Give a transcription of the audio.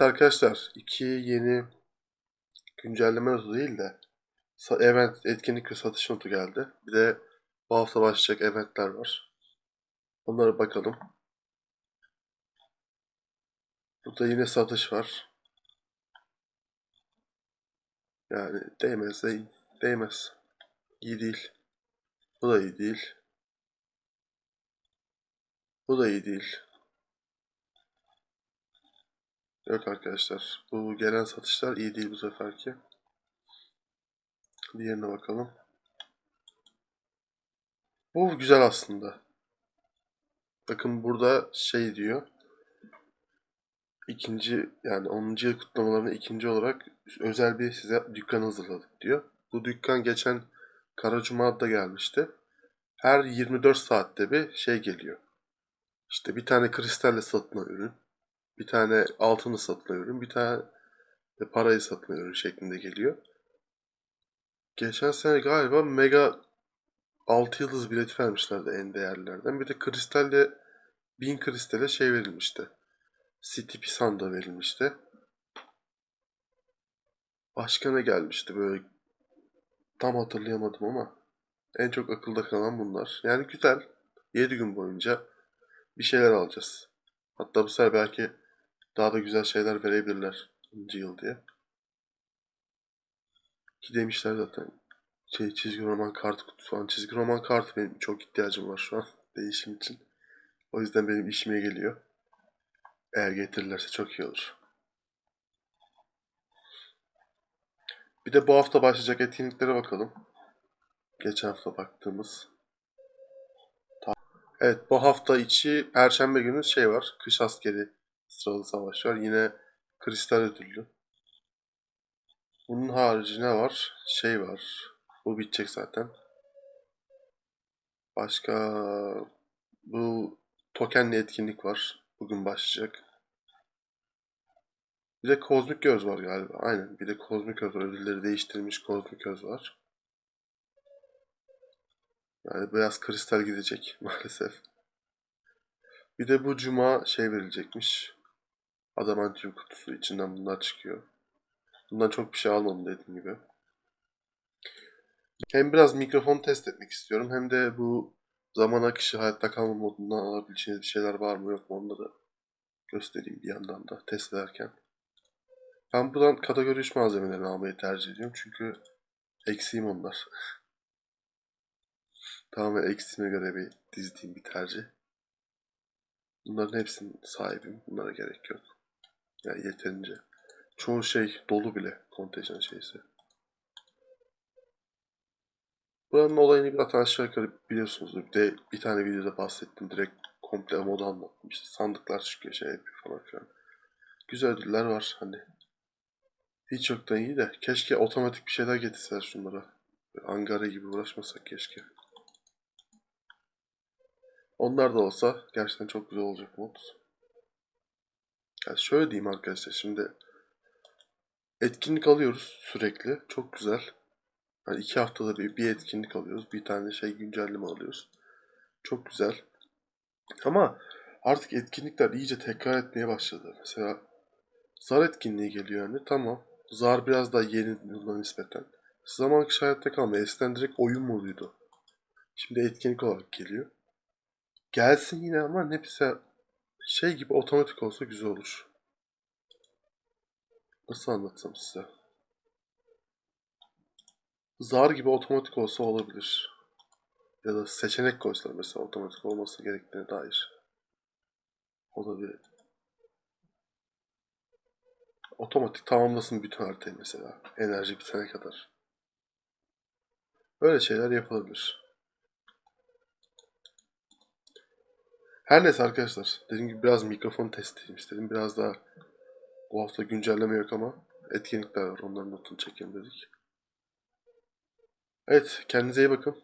arkadaşlar iki yeni güncelleme notu değil de event etkinlik ve satış notu geldi. Bir de bu hafta başlayacak eventler var. Onlara bakalım. Burada yine satış var. Yani değmez değil. Değmez. İyi değil. Bu da iyi değil. Bu da iyi değil. Yok arkadaşlar. Bu gelen satışlar iyi değil bu seferki. Diğerine bakalım. Bu güzel aslında. Bakın burada şey diyor. İkinci yani 10. yıl kutlamalarına ikinci olarak özel bir size dükkan hazırladık diyor. Bu dükkan geçen Kara Cuma'da gelmişti. Her 24 saatte bir şey geliyor. İşte bir tane kristalle satılan ürün, bir tane altını ürün, bir tane parayı ürün şeklinde geliyor. Geçen sene galiba mega 6 yıldız bileti vermişlerdi en değerlilerden. Bir de kristalle 1000 kristale şey verilmişti. City Pisanda verilmişti. Başka ne gelmişti böyle tam hatırlayamadım ama en çok akılda kalan bunlar. Yani güzel. 7 gün boyunca bir şeyler alacağız. Hatta bu sefer belki daha da güzel şeyler verebilirler 10. yıl diye. Ki demişler zaten şey çizgi roman kart kutusu falan. Çizgi roman kartı benim çok ihtiyacım var şu an değişim için. O yüzden benim işime geliyor. Eğer getirirlerse çok iyi olur. Bir de bu hafta başlayacak etkinliklere bakalım. Geçen hafta baktığımız. Evet bu hafta içi Perşembe günü şey var. Kış askeri sıralı savaş var. Yine kristal ödüllü. Bunun harici ne var? Şey var. Bu bitecek zaten. Başka bu tokenli etkinlik var. Bugün başlayacak. Bir de kozmik göz var galiba. Aynen. Bir de kozmik göz var. Ödülleri değiştirilmiş kozmik göz var. Yani biraz kristal gidecek maalesef. Bir de bu cuma şey verilecekmiş. Adamantium kutusu içinden bunlar çıkıyor. Bundan çok bir şey almadım dediğim gibi. Hem biraz mikrofon test etmek istiyorum hem de bu zaman akışı hayatta kalma modundan alabileceğiniz bir şeyler var mı yok mu onları göstereyim bir yandan da test ederken. Ben buradan kategori 3 malzemelerini almayı tercih ediyorum çünkü eksiğim onlar. Tamamen eksiğime göre bir dizdiğim bir tercih. Bunların hepsinin sahibim. Bunlara gerek yok. Yani yeterince. Çoğu şey dolu bile kontenjan şeysi. Buranın olayını zaten aşağı yukarı biliyorsunuz. Bir de bir tane videoda bahsettim. Direkt komple modu anlattım. İşte sandıklar çıkıyor şey yapıyor falan filan. Güzel ödüller var hani. Hiç yoktan iyi de keşke otomatik bir şeyler getirseler şunlara. Böyle Angara gibi uğraşmasak keşke. Onlar da olsa gerçekten çok güzel olacak mod. Yani şöyle diyeyim arkadaşlar şimdi etkinlik alıyoruz sürekli. Çok güzel. Yani iki haftada bir, bir etkinlik alıyoruz. Bir tane şey güncelleme alıyoruz. Çok güzel. Ama artık etkinlikler iyice tekrar etmeye başladı. Mesela zar etkinliği geliyor yani. Tamam. Zar biraz daha yeni yılına nispeten. Zaman akışı hayatta kalma. Eskiden direkt oyun moduydu. Şimdi etkinlik olarak geliyor. Gelsin yine ama ne mesela şey gibi otomatik olsa güzel olur. Nasıl anlatsam size? Zar gibi otomatik olsa olabilir. Ya da seçenek koysalar mesela otomatik olması gerektiğine dair. O da bir otomatik tamamlasın bütün haritayı mesela. Enerji bitene kadar. Böyle şeyler yapılabilir. Her neyse arkadaşlar. Dediğim gibi biraz mikrofon test edeyim istedim. Biraz daha bu hafta güncelleme yok ama etkinlikler var. Onların notunu çekelim dedik. Evet. Kendinize iyi bakın.